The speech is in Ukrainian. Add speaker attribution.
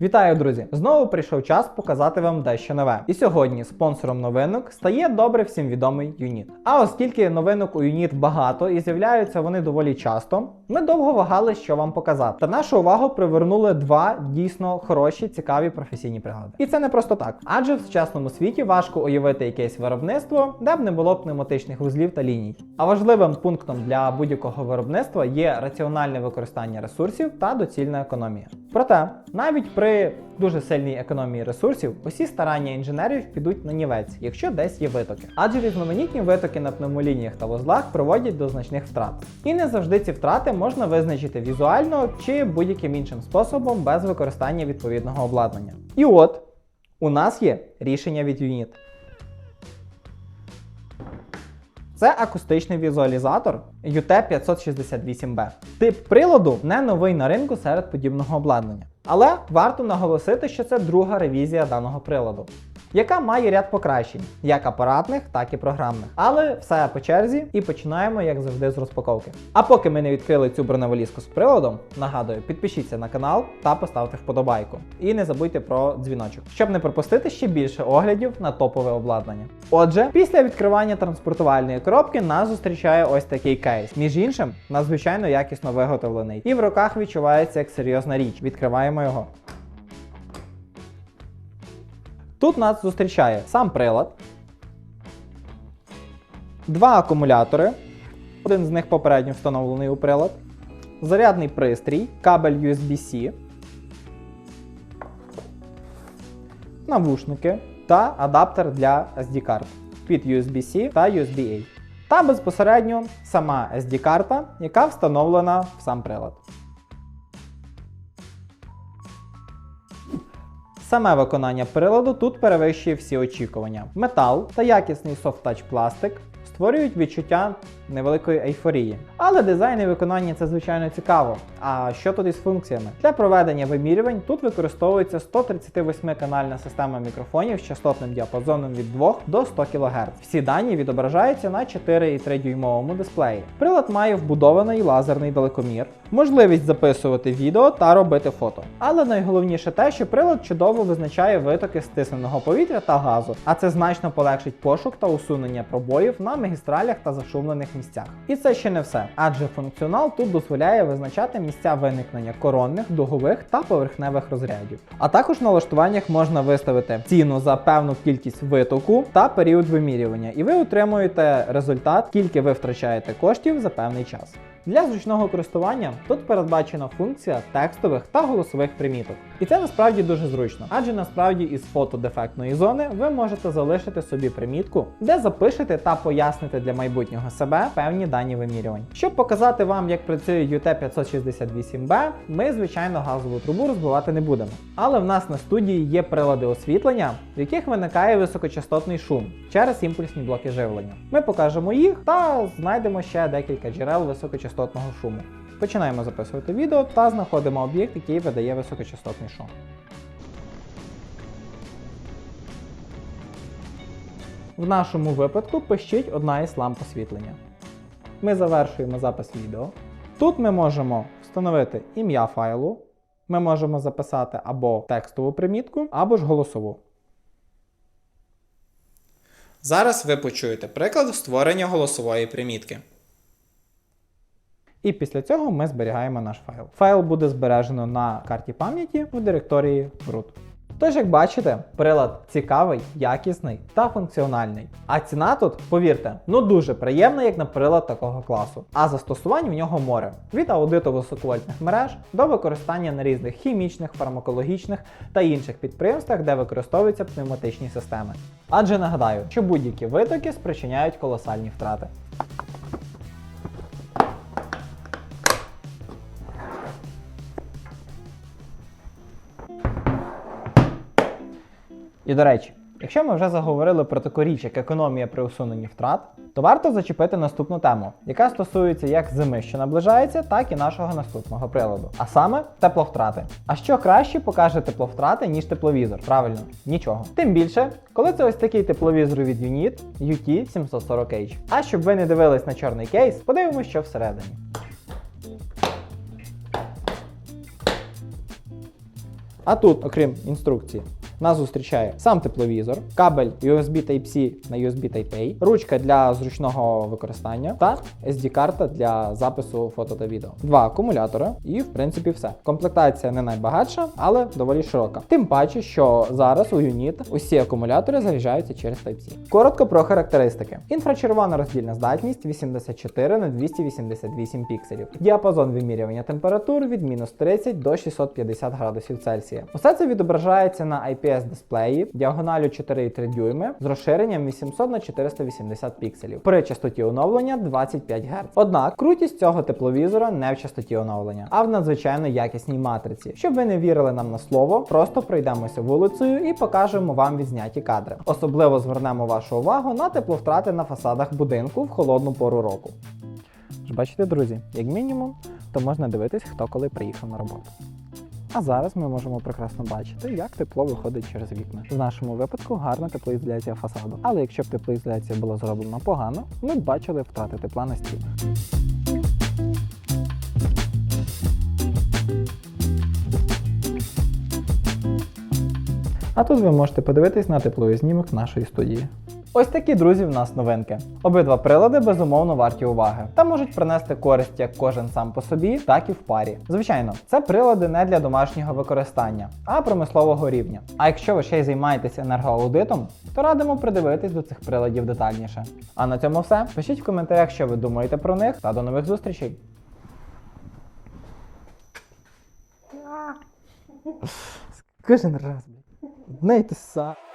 Speaker 1: Вітаю, друзі! Знову прийшов час показати вам дещо нове. І сьогодні спонсором новинок стає добре всім відомий Юніт. А оскільки новинок у Юніт багато і з'являються вони доволі часто, ми довго вагали, що вам показати. Та нашу увагу привернули два дійсно хороші, цікаві професійні прилади. І це не просто так, адже в сучасному світі важко уявити якесь виробництво, де б не було пневматичних вузлів та ліній. А важливим пунктом для будь-якого виробництва є раціональне використання ресурсів та доцільна економія. Проте, навіть при дуже сильній економії ресурсів, усі старання інженерів підуть на нівець, якщо десь є витоки. Адже різноманітні витоки на пневмолініях та вузлах приводять до значних втрат. І не завжди ці втрати можна визначити візуально чи будь-яким іншим способом без використання відповідного обладнання. І от у нас є рішення від Unit. Це акустичний візуалізатор UT568B. Тип приладу не новий на ринку серед подібного обладнання. Але варто наголосити, що це друга ревізія даного приладу, яка має ряд покращень, як апаратних, так і програмних. Але все по черзі і починаємо, як завжди, з розпаковки. А поки ми не відкрили цю броневалізку з приладом, нагадую, підпишіться на канал та поставте вподобайку. І не забудьте про дзвіночок, щоб не пропустити ще більше оглядів на топове обладнання. Отже, після відкривання транспортувальної коробки нас зустрічає ось такий кейс. Між іншим, надзвичайно якісно виготовлений. І в руках відчувається як серйозна річ. Відкриваємо його. Тут нас зустрічає сам прилад, два акумулятори, один з них попередньо встановлений у прилад, зарядний пристрій, кабель USB-C, навушники та адаптер для SD-карт під USB-C та USB-A. Та безпосередньо сама SD-карта, яка встановлена в сам прилад. Саме виконання приладу тут перевищує всі очікування. Метал та якісний софт-тач пластик створюють відчуття невеликої ейфорії. Але дизайн і виконання це звичайно цікаво. А що тут із функціями? Для проведення вимірювань тут використовується 138-канальна система мікрофонів з частотним діапазоном від 2 до 100 кГц. Всі дані відображаються на 4,3 дюймовому дисплеї. Прилад має вбудований лазерний далекомір, можливість записувати відео та робити фото. Але найголовніше те, що прилад чудово визначає витоки стисненого повітря та газу, а це значно полегшить пошук та усунення пробоїв на магістралях та зашумлених місцях. І це ще не все, адже функціонал тут дозволяє визначати місця виникнення коронних, дугових та поверхневих розрядів. А також в налаштуваннях можна виставити ціну за певну кількість витоку та період вимірювання, і ви отримуєте результат, скільки ви втрачаєте коштів за певний час. Для зручного користування тут передбачена функція текстових та голосових приміток. І це насправді дуже зручно, адже насправді із фото дефектної зони ви можете залишити собі примітку, де запишете та поясните для майбутнього себе певні дані вимірювань. Щоб показати вам, як працює UT568B, ми, звичайно, газову трубу розбивати не будемо. Але в нас на студії є прилади освітлення, в яких виникає високочастотний шум через імпульсні блоки живлення. Ми покажемо їх та знайдемо ще декілька джерел високочастотного шуму. Починаємо записувати відео та знаходимо об'єкт, який видає високочастотний шум. В нашому випадку пищить одна із ламп освітлення. Ми завершуємо запис відео. Тут ми можемо встановити ім'я файлу, ми можемо записати або текстову примітку, або ж голосову.
Speaker 2: Зараз ви почуєте приклад створення голосової примітки.
Speaker 1: І після цього ми зберігаємо наш файл. Файл буде збережено на карті пам'яті в директорії root. Тож, як бачите, прилад цікавий, якісний та функціональний. А ціна тут, повірте, ну дуже приємна, як на прилад такого класу. А застосувань в нього море. Від аудиту високовольтних мереж до використання на різних хімічних, фармакологічних та інших підприємствах, де використовуються пневматичні системи. Адже нагадаю, що будь-які витоки спричиняють колосальні втрати. І до речі, якщо ми вже заговорили про таку річ, як економія при усуненні втрат, то варто зачепити наступну тему, яка стосується як зими, що наближається, так і нашого наступного приладу. А саме тепловтрати. А що краще покаже тепловтрати, ніж тепловізор? Правильно, нічого. Тим більше, коли це ось такий тепловізор від Unit UT740H. А щоб ви не дивились на чорний кейс, подивимося, що всередині. А тут, окрім інструкції, нас зустрічає сам тепловізор, кабель USB Type-C на USB Type-A, ручка для зручного використання та SD-карта для запису фото та відео. Два акумулятори і, в принципі, все. Комплектація не найбагатша, але доволі широка. Тим паче, що зараз у юніт усі акумулятори заряджаються через Type-C. Коротко про характеристики. Інфрачервона роздільна здатність 84 на 288 пікселів. Діапазон вимірювання температур від мінус 30 до 650 градусів Цельсія. Усе це відображається на IPS дисплеї діагоналю 4,3 дюйми з розширенням 800 на 480 пікселів при частоті оновлення 25 Гц. Однак крутість цього тепловізора не в частоті оновлення, а в надзвичайно якісній матриці. Щоб ви не вірили нам на слово, просто пройдемося вулицею і покажемо вам відзняті кадри. Особливо звернемо вашу увагу на тепловтрати на фасадах будинку в холодну пору року. Бачите, друзі, як мінімум, то можна дивитись, хто коли приїхав на роботу. А зараз ми можемо прекрасно бачити, як тепло виходить через вікна. В нашому випадку гарна теплоізоляція фасаду. Але якщо б теплоізоляція була зроблена погано, ми б бачили втрати тепла на стінах. А тут ви можете подивитись на тепловий знімок нашої студії. Ось такі друзі в нас новинки. Обидва прилади безумовно варті уваги та можуть принести користь як кожен сам по собі, так і в парі. Звичайно, це прилади не для домашнього використання, а промислового рівня. А якщо ви ще й займаєтесь енергоаудитом, то радимо придивитись до цих приладів детальніше. А на цьому все. Пишіть в коментарях, що ви думаєте про них, та до нових зустрічей. Кожен раз, блядь. Одне й те саме.